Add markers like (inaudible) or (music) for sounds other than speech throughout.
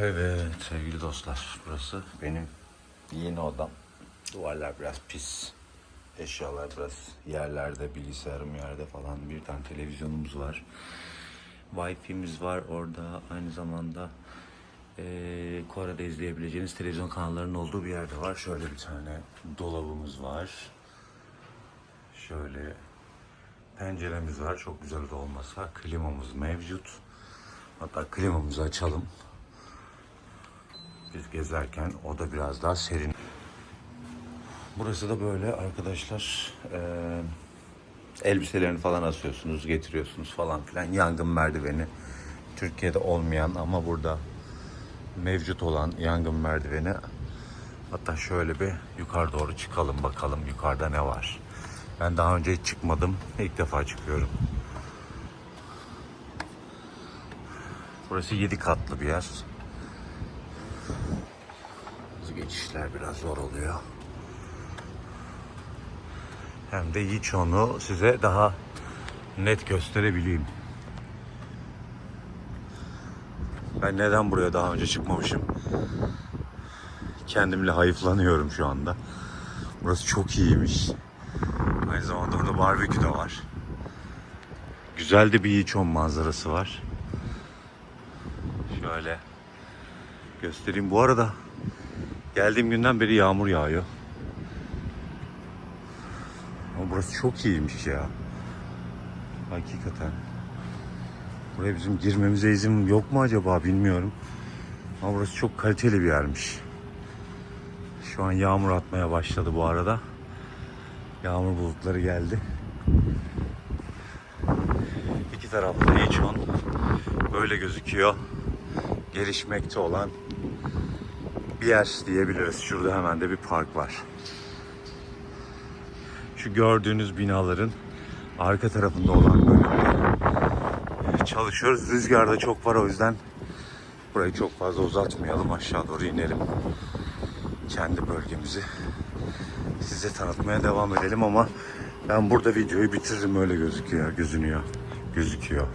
Evet sevgili dostlar burası benim yeni odam. Duvarlar biraz pis. Eşyalar biraz yerlerde, bilgisayarım yerde falan. Bir tane televizyonumuz var. Wi-Fi'miz var orada. Aynı zamanda eee Kore'de izleyebileceğiniz televizyon kanallarının olduğu bir yerde var. Şöyle bir tane dolabımız var. Şöyle penceremiz var. Çok güzel de olmasa. Klimamız mevcut. Hatta klimamızı açalım. Biz gezerken o da biraz daha serin. Burası da böyle arkadaşlar. eee, elbiselerini falan asıyorsunuz, getiriyorsunuz falan filan. Yangın merdiveni. Türkiye'de olmayan ama burada mevcut olan yangın merdiveni. Hatta şöyle bir yukarı doğru çıkalım bakalım yukarıda ne var. Ben daha önce hiç çıkmadım. İlk defa çıkıyorum. Burası 7 katlı bir yer. Hızlı geçişler biraz zor oluyor. Hem de hiç onu size daha net gösterebileyim. Ben neden buraya daha önce çıkmamışım? Kendimle hayıflanıyorum şu anda. Burası çok iyiymiş. Aynı zamanda burada barbekü de var. Güzel de bir Yiğiçon manzarası var. Şöyle göstereyim. Bu arada geldiğim günden beri yağmur yağıyor. Ama burası çok iyiymiş ya. Hakikaten. Buraya bizim girmemize izin yok mu acaba bilmiyorum. Ama burası çok kaliteli bir yermiş. Şu an yağmur atmaya başladı bu arada. Yağmur bulutları geldi. İki tarafta Yiğiçon böyle gözüküyor. Gelişmekte olan bir yer diyebiliriz. Şurada hemen de bir park var. Şu gördüğünüz binaların arka tarafında olan bölümde çalışıyoruz. Rüzgar da çok var o yüzden burayı çok fazla uzatmayalım. Aşağı doğru inelim. Kendi bölgemizi size tanıtmaya devam edelim ama ben burada videoyu bitiririm öyle gözüküyor, gözünüyor, gözüküyor.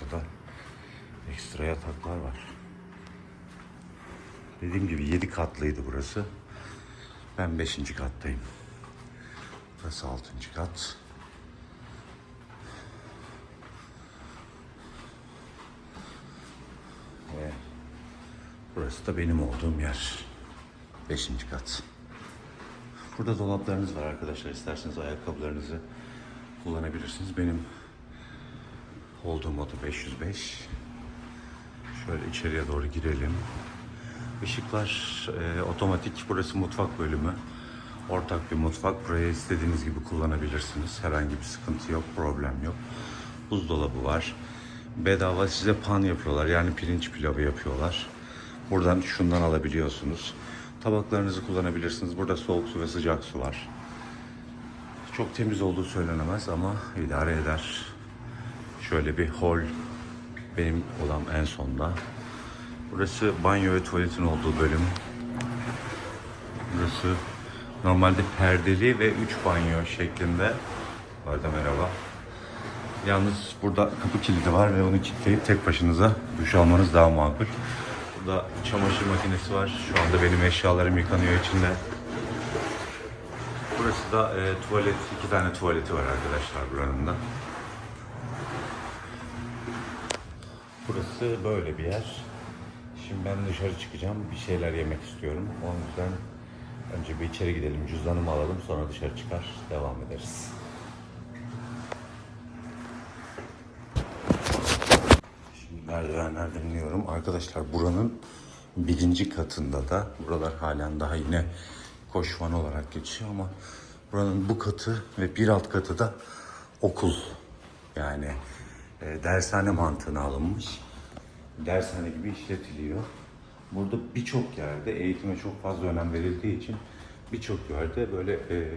Burada da ekstra yataklar var. Dediğim gibi 7 katlıydı burası. Ben 5. kattayım. Burası 6. kat. Ve burası da benim olduğum yer. 5. kat. Burada dolaplarınız var arkadaşlar. İsterseniz ayakkabılarınızı kullanabilirsiniz. Benim olduğum oda 505. Şöyle içeriye doğru girelim. Işıklar e, otomatik. Burası mutfak bölümü. Ortak bir mutfak. Buraya istediğiniz gibi kullanabilirsiniz. Herhangi bir sıkıntı yok, problem yok. Buzdolabı var. Bedava size pan yapıyorlar. Yani pirinç pilavı yapıyorlar. Buradan şundan alabiliyorsunuz. Tabaklarınızı kullanabilirsiniz. Burada soğuk su ve sıcak su var. Çok temiz olduğu söylenemez ama idare eder. Şöyle bir hol benim odam en sonda. Burası banyo ve tuvaletin olduğu bölüm. Burası normalde perdeli ve üç banyo şeklinde. Bu merhaba. Yalnız burada kapı kilidi var ve onu kilitleyip tek başınıza duş almanız daha makul. Burada çamaşır makinesi var. Şu anda benim eşyalarım yıkanıyor içinde. Burası da e, tuvalet, iki tane tuvaleti var arkadaşlar buranın da. Burası böyle bir yer. Şimdi ben dışarı çıkacağım. Bir şeyler yemek istiyorum. O yüzden önce bir içeri gidelim. Cüzdanımı alalım. Sonra dışarı çıkar. Devam ederiz. Şimdi merdivenlerden iniyorum. Arkadaşlar buranın birinci katında da buralar halen daha yine koşvan olarak geçiyor ama buranın bu katı ve bir alt katı da okul. Yani e, dershane mantığına alınmış. Dershane gibi işletiliyor. Burada birçok yerde eğitime çok fazla önem verildiği için birçok yerde böyle e,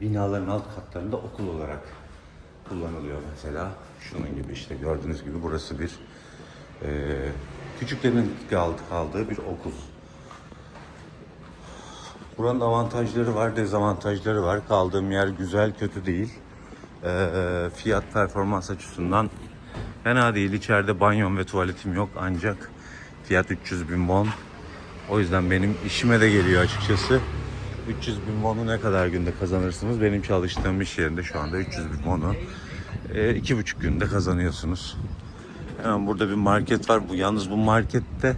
binaların alt katlarında okul olarak kullanılıyor mesela. Şunun gibi işte gördüğünüz gibi burası bir e, küçüklerin kaldı- kaldığı bir okul. Buranın avantajları var, dezavantajları var. Kaldığım yer güzel, kötü değil. E, fiyat performans açısından Fena değil. İçeride banyom ve tuvaletim yok ancak fiyat 300 bin won. O yüzden benim işime de geliyor açıkçası. 300 bin won'u ne kadar günde kazanırsınız? Benim çalıştığım iş yerinde şu anda 300 bin won'u e, iki buçuk günde kazanıyorsunuz. Hemen burada bir market var. Bu yalnız bu markette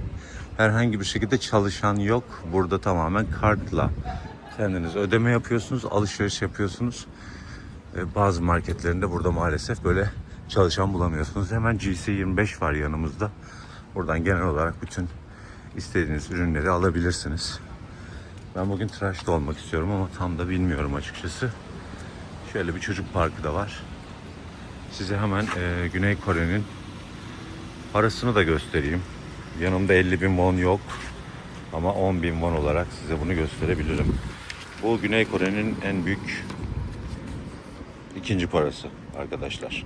herhangi bir şekilde çalışan yok. Burada tamamen kartla kendiniz ödeme yapıyorsunuz, alışveriş yapıyorsunuz. E, bazı marketlerinde burada maalesef böyle çalışan bulamıyorsunuz. Hemen GC25 var yanımızda. Buradan genel olarak bütün istediğiniz ürünleri alabilirsiniz. Ben bugün tıraşta olmak istiyorum ama tam da bilmiyorum açıkçası. Şöyle bir çocuk parkı da var. Size hemen e, Güney Kore'nin parasını da göstereyim. Yanımda 50 bin won yok. Ama 10 bin won olarak size bunu gösterebilirim. Bu Güney Kore'nin en büyük ikinci parası arkadaşlar.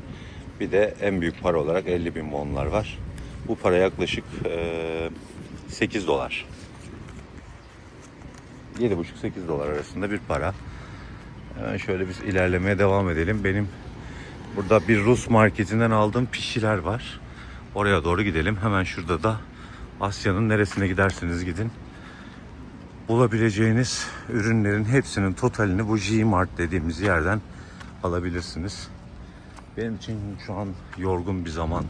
Bir de en büyük para olarak 50 bin wonlar var. Bu para yaklaşık e, 8 dolar. 7,5-8 dolar arasında bir para. Hemen şöyle biz ilerlemeye devam edelim. Benim burada bir Rus marketinden aldığım pişiler var. Oraya doğru gidelim. Hemen şurada da Asya'nın neresine giderseniz gidin. Bulabileceğiniz ürünlerin hepsinin totalini bu G-Mart dediğimiz yerden alabilirsiniz. Benim için şu an yorgun bir zaman.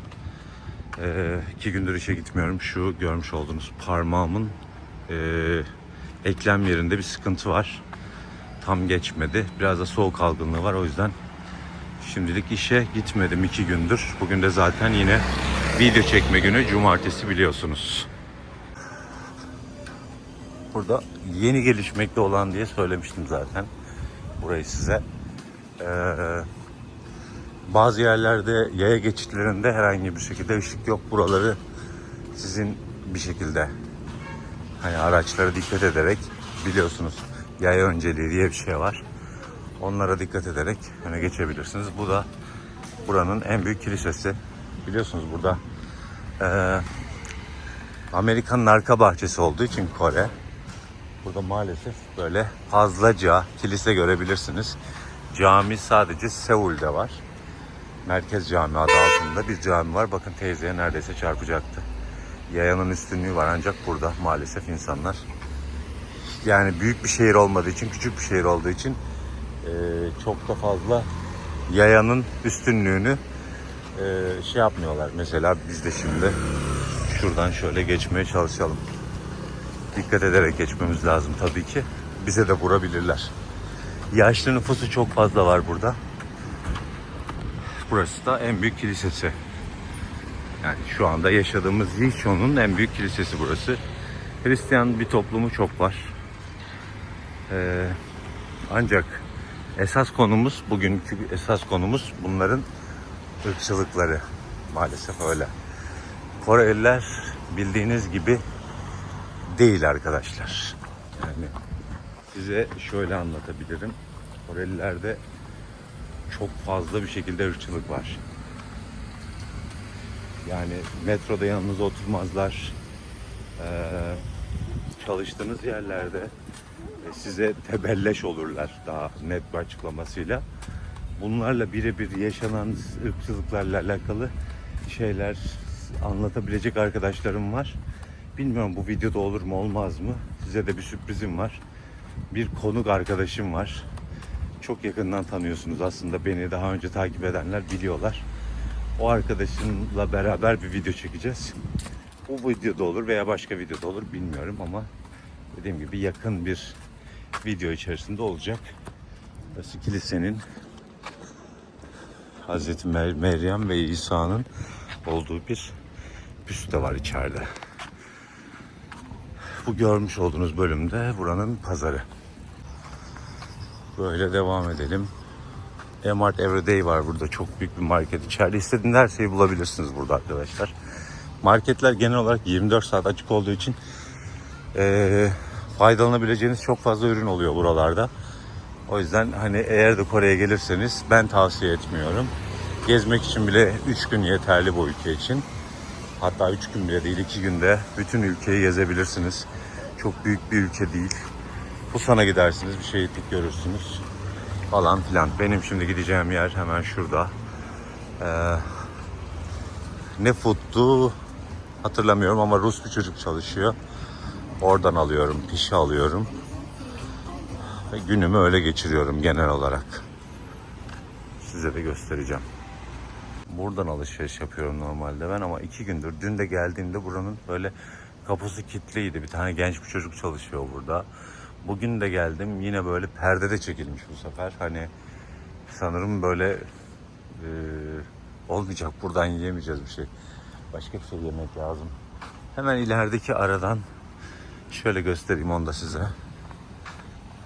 Ee, iki gündür işe gitmiyorum. Şu görmüş olduğunuz parmağımın e, eklem yerinde bir sıkıntı var. Tam geçmedi. Biraz da soğuk algınlığı var. O yüzden şimdilik işe gitmedim iki gündür. Bugün de zaten yine video çekme günü. Cumartesi biliyorsunuz. Burada yeni gelişmekte olan diye söylemiştim zaten. Burayı size. Ee, bazı yerlerde yaya geçitlerinde herhangi bir şekilde ışık yok. Buraları sizin bir şekilde hani araçlara dikkat ederek biliyorsunuz yaya önceliği diye bir şey var. Onlara dikkat ederek öne geçebilirsiniz. Bu da buranın en büyük kilisesi. Biliyorsunuz burada eee Amerika'nın arka bahçesi olduğu için Kore. Burada maalesef böyle fazlaca kilise görebilirsiniz. Cami sadece Seul'de var. Merkez Cami adı altında bir cami var. Bakın teyzeye neredeyse çarpacaktı. Yayanın üstünlüğü var ancak burada maalesef insanlar yani büyük bir şehir olmadığı için, küçük bir şehir olduğu için e, çok da fazla yayanın üstünlüğünü e, şey yapmıyorlar. Mesela biz de şimdi şuradan şöyle geçmeye çalışalım. Dikkat ederek geçmemiz lazım tabii ki. Bize de vurabilirler. Yaşlı nüfusu çok fazla var burada. Burası da en büyük kilisesi. Yani şu anda yaşadığımız Yichon'un en büyük kilisesi burası. Hristiyan bir toplumu çok var. Ee, ancak esas konumuz, bugünkü esas konumuz bunların ırkçılıkları. Maalesef öyle. Koreliler bildiğiniz gibi değil arkadaşlar. Yani size şöyle anlatabilirim. Korelilerde çok fazla bir şekilde ırkçılık var. Yani metroda yanınıza oturmazlar. Ee, çalıştığınız yerlerde e, size tebelleş olurlar daha net bir açıklamasıyla. Bunlarla birebir yaşanan ırkçılıklarla alakalı şeyler anlatabilecek arkadaşlarım var. Bilmiyorum bu videoda olur mu olmaz mı? Size de bir sürprizim var. Bir konuk arkadaşım var. Çok yakından tanıyorsunuz aslında beni daha önce takip edenler biliyorlar. O arkadaşımla beraber bir video çekeceğiz. Bu videoda olur veya başka videoda olur bilmiyorum ama dediğim gibi yakın bir video içerisinde olacak. Burası kilisenin Hazreti Mer- Meryem ve İsa'nın olduğu bir büste var içeride. Bu görmüş olduğunuz bölümde buranın pazarı. Böyle devam edelim. Emart Everyday var burada. Çok büyük bir market. İçeride istediğiniz her şeyi bulabilirsiniz burada arkadaşlar. Marketler genel olarak 24 saat açık olduğu için eee, faydalanabileceğiniz çok fazla ürün oluyor buralarda. O yüzden hani eğer de Kore'ye gelirseniz ben tavsiye etmiyorum. Gezmek için bile 3 gün yeterli bu ülke için. Hatta 3 gün bile değil 2 günde bütün ülkeyi gezebilirsiniz. Çok büyük bir ülke değil. Busan'a gidersiniz bir şehitlik görürsünüz falan filan. Benim şimdi gideceğim yer hemen şurada. Ee, ne food'tu hatırlamıyorum ama Rus bir çocuk çalışıyor. Oradan alıyorum, pişi alıyorum. Ve günümü öyle geçiriyorum genel olarak. Size de göstereceğim. Buradan alışveriş yapıyorum normalde ben ama iki gündür dün de geldiğimde buranın böyle kapısı kilitliydi. Bir tane genç bir çocuk çalışıyor burada. Bugün de geldim yine böyle perde de çekilmiş bu sefer. Hani sanırım böyle e, olmayacak buradan yiyemeyeceğiz bir şey. Başka bir şey yemek lazım. Hemen ilerideki aradan şöyle göstereyim onu da size.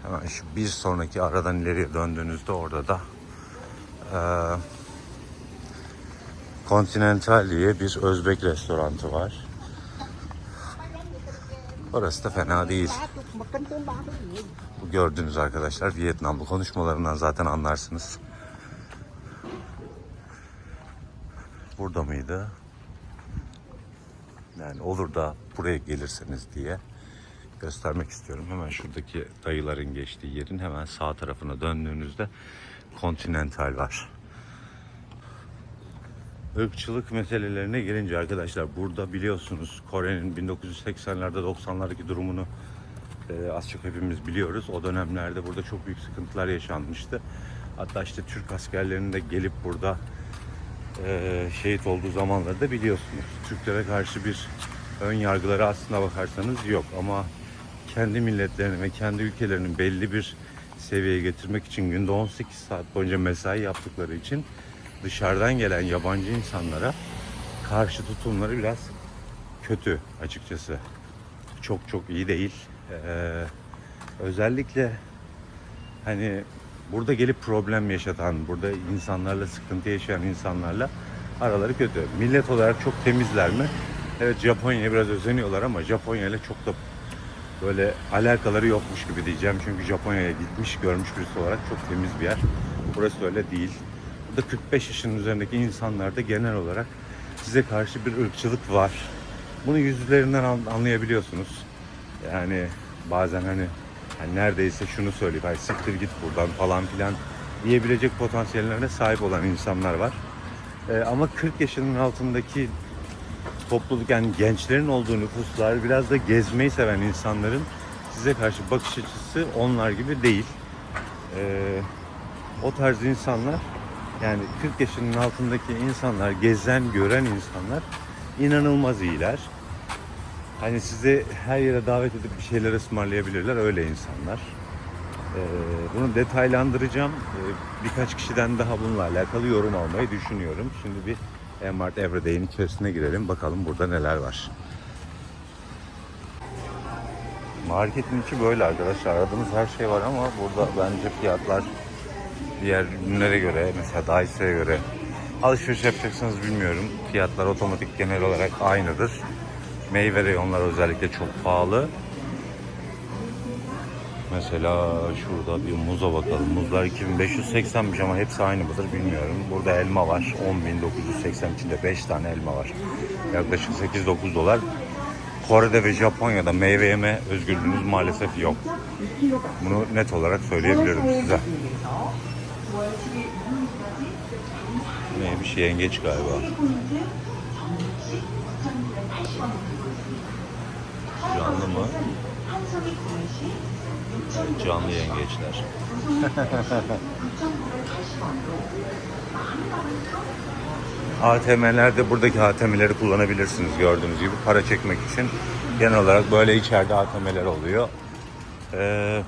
Hemen şu bir sonraki aradan ileriye döndüğünüzde orada da eee Continental diye bir Özbek restoranı var. Orası da fena değil. Bu gördüğünüz arkadaşlar Vietnamlı konuşmalarından zaten anlarsınız. Burada mıydı? Yani olur da buraya gelirseniz diye göstermek istiyorum. Hemen şuradaki dayıların geçtiği yerin hemen sağ tarafına döndüğünüzde Continental var. Irkçılık meselelerine gelince arkadaşlar burada biliyorsunuz Kore'nin 1980'lerde 90'lardaki durumunu e, az çok hepimiz biliyoruz. O dönemlerde burada çok büyük sıkıntılar yaşanmıştı. Hatta işte Türk askerlerinin de gelip burada e, şehit olduğu zamanları da biliyorsunuz. Türklere karşı bir ön yargıları aslına bakarsanız yok ama kendi milletlerini ve kendi ülkelerinin belli bir seviyeye getirmek için günde 18 saat boyunca mesai yaptıkları için dışarıdan gelen yabancı insanlara karşı tutumları biraz kötü açıkçası. Çok çok iyi değil. Ee, özellikle hani burada gelip problem yaşatan, burada insanlarla sıkıntı yaşayan insanlarla araları kötü. Millet olarak çok temizler mi? Evet Japonya'ya biraz özeniyorlar ama Japonya ile çok da böyle alakaları yokmuş gibi diyeceğim. Çünkü Japonya'ya gitmiş, görmüş birisi olarak çok temiz bir yer. Burası öyle değil. Burada 45 yaşın üzerindeki insanlarda genel olarak size karşı bir ırkçılık var. Bunu yüzlerinden an- anlayabiliyorsunuz. Yani bazen hani, hani neredeyse şunu söyleyip "Ay siktir git buradan falan filan diyebilecek potansiyellerine sahip olan insanlar var. Ee, ama 40 yaşının altındaki topluluk yani gençlerin olduğu nüfuslar biraz da gezmeyi seven insanların size karşı bakış açısı onlar gibi değil. Ee, o tarz insanlar yani 40 yaşının altındaki insanlar, gezen, gören insanlar inanılmaz iyiler. Hani sizi her yere davet edip bir şeyler ısmarlayabilirler öyle insanlar. Ee, bunu detaylandıracağım. Ee, birkaç kişiden daha bununla alakalı yorum almayı düşünüyorum. Şimdi bir Emart Everyday'in içerisine girelim. Bakalım burada neler var. Marketin içi böyle arkadaşlar. Aradığımız her şey var ama burada bence fiyatlar diğer ürünlere göre mesela Daiso'ya göre alışveriş yapacaksanız bilmiyorum. Fiyatlar otomatik genel olarak aynıdır. Meyve reyonlar özellikle çok pahalı. Mesela şurada bir muza bakalım. Muzlar 2580'miş ama hepsi aynı mıdır bilmiyorum. Burada elma var. 10.980 içinde 5 tane elma var. Yaklaşık 8-9 dolar. Kore'de ve Japonya'da meyve yeme özgürlüğünüz maalesef yok. Bunu net olarak söyleyebilirim size. Neymiş yengeç galiba. Canlı mı? Evet, canlı yengeçler. (laughs) ATM'lerde buradaki ATM'leri kullanabilirsiniz gördüğünüz gibi para çekmek için. Genel olarak böyle içeride ATM'ler oluyor. Ee,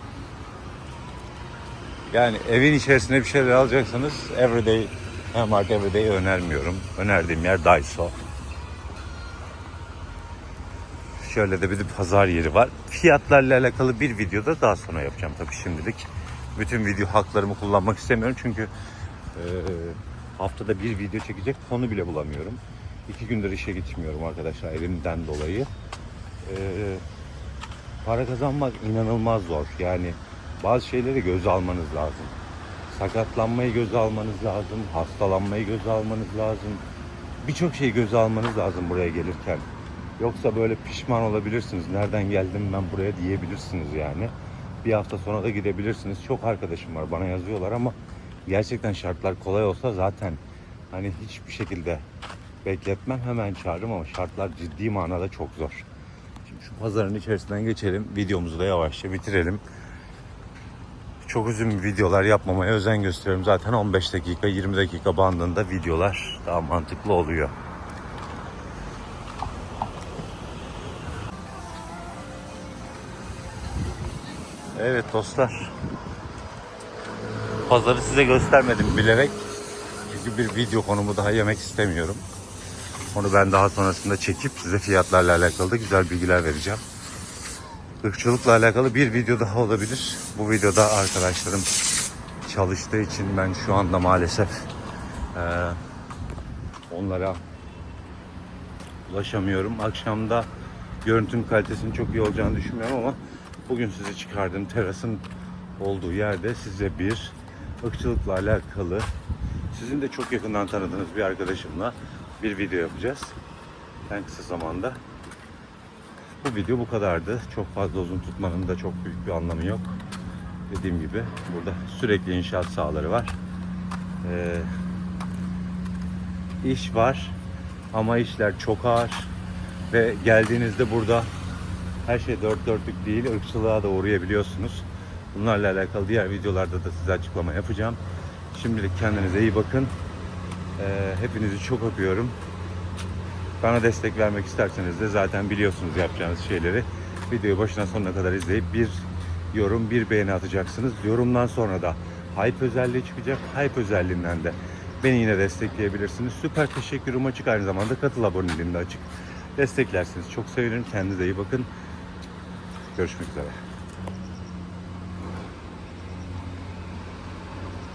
yani evin içerisinde bir şeyler alacaksanız Everyday, Mark Everyday'i önermiyorum. Önerdiğim yer Daiso. Şöyle de bir de pazar yeri var. Fiyatlarla alakalı bir videoda daha sonra yapacağım tabii şimdilik. Bütün video haklarımı kullanmak istemiyorum çünkü e, haftada bir video çekecek konu bile bulamıyorum. İki gündür işe gitmiyorum arkadaşlar elimden dolayı. E, para kazanmak inanılmaz zor. Yani bazı şeyleri göze almanız lazım. Sakatlanmayı göze almanız lazım. Hastalanmayı göze almanız lazım. Birçok şeyi göze almanız lazım buraya gelirken. Yoksa böyle pişman olabilirsiniz. Nereden geldim ben buraya diyebilirsiniz yani. Bir hafta sonra da gidebilirsiniz. Çok arkadaşım var bana yazıyorlar ama gerçekten şartlar kolay olsa zaten hani hiçbir şekilde bekletmem hemen çağırırım ama şartlar ciddi manada çok zor. Şimdi şu pazarın içerisinden geçelim. Videomuzu da yavaşça bitirelim. Çok uzun videolar yapmamaya özen gösteriyorum. Zaten 15 dakika 20 dakika bandında videolar daha mantıklı oluyor. Evet dostlar. Pazarı size göstermedim bilerek. Çünkü bir video konumu daha yemek istemiyorum. Onu ben daha sonrasında çekip size fiyatlarla alakalı da güzel bilgiler vereceğim. Irkçılıkla alakalı bir video daha olabilir. Bu videoda arkadaşlarım çalıştığı için ben şu anda maalesef eee, onlara ulaşamıyorum. Akşamda görüntünün kalitesinin çok iyi olacağını düşünmüyorum ama bugün size çıkardığım terasın olduğu yerde size bir ırkçılıkla alakalı sizin de çok yakından tanıdığınız bir arkadaşımla bir video yapacağız. En kısa zamanda. Bu video bu kadardı. Çok fazla uzun tutmanın da çok büyük bir anlamı yok. Dediğim gibi burada sürekli inşaat sahaları var. Ee, iş var ama işler çok ağır ve geldiğinizde burada her şey dört dörtlük değil, ırkçılığa da uğrayabiliyorsunuz. Bunlarla alakalı diğer videolarda da size açıklama yapacağım. Şimdilik kendinize iyi bakın. Ee, hepinizi çok öpüyorum. Bana destek vermek isterseniz de zaten biliyorsunuz yapacağınız şeyleri. Videoyu başına sonuna kadar izleyip bir yorum, bir beğeni atacaksınız. Yorumdan sonra da hype özelliği çıkacak. Hype özelliğinden de beni yine destekleyebilirsiniz. Süper teşekkürüm açık. Aynı zamanda katıl aboneliğim de açık. Desteklersiniz. Çok sevinirim. Kendinize iyi bakın. Görüşmek üzere.